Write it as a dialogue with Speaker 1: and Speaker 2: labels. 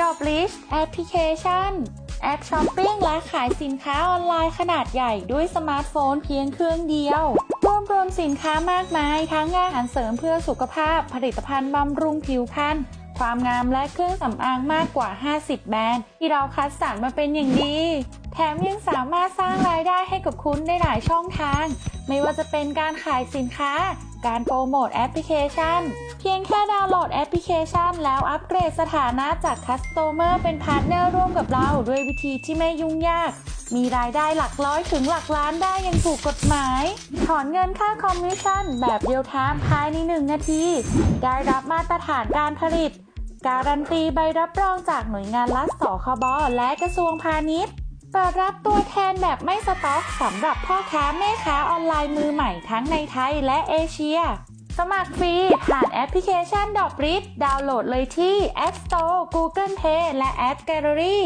Speaker 1: ดอกลิชแอปพลิเคชัน แอปช้อปปิ้งและขายสินค้าออนไลน์ขนาดใหญ่ด้วยสมาร์ทโฟนเพียงเครื่องเดียว รวมรวมสินค้ามากมายทั้งอาหารเสริมเพื่อสุขภาพ ผลิตภัณฑ์บำรุงผิวพรรณความงามและเครื่องสำอางมากกว่า 50 แบรนด์ ที่เราคัดสรรมาเป็นอย่างดี แถมยังสามารถสร้างรายได้ให้กับคุณได้หลายช่องทาง ไม่ว่าจะเป็นการขายสินค้า การโปรโมทแอปพลิเคชัน เพียงแค่ดาวน์โหลดแอปพลิเคชัน แล้วอัปเกรดสถานะจากคัสโตเมอร์เป็นพาร์ทเนอร์ร่วมกับเราด้วยวิธีที่ไม่ยุ่งยาก มีรายได้หลักร้อยถึงหลักล้านได้อย่างถูกกฎหมาย ถอนเงินค่าคอมมิชชั่น แบบเรียลไทม์ภายใน 1 นาที ได้รับมาตรฐานการผลิต การันตีใบรับรองจากหน่วยงานรัฐสคบและกระทรวงพาณิชย์ เปิดรับตัวแทนแบบไม่สต็อกสำหรับพ่อค้าแม่ค้าออนไลน์มือใหม่ทั้งในไทยและเอเชีย สมัครฟรี ผ่านแอปพลิเคชันดอกริดดาวน์โหลดเลยที่ App Store Google Play และ App Gallery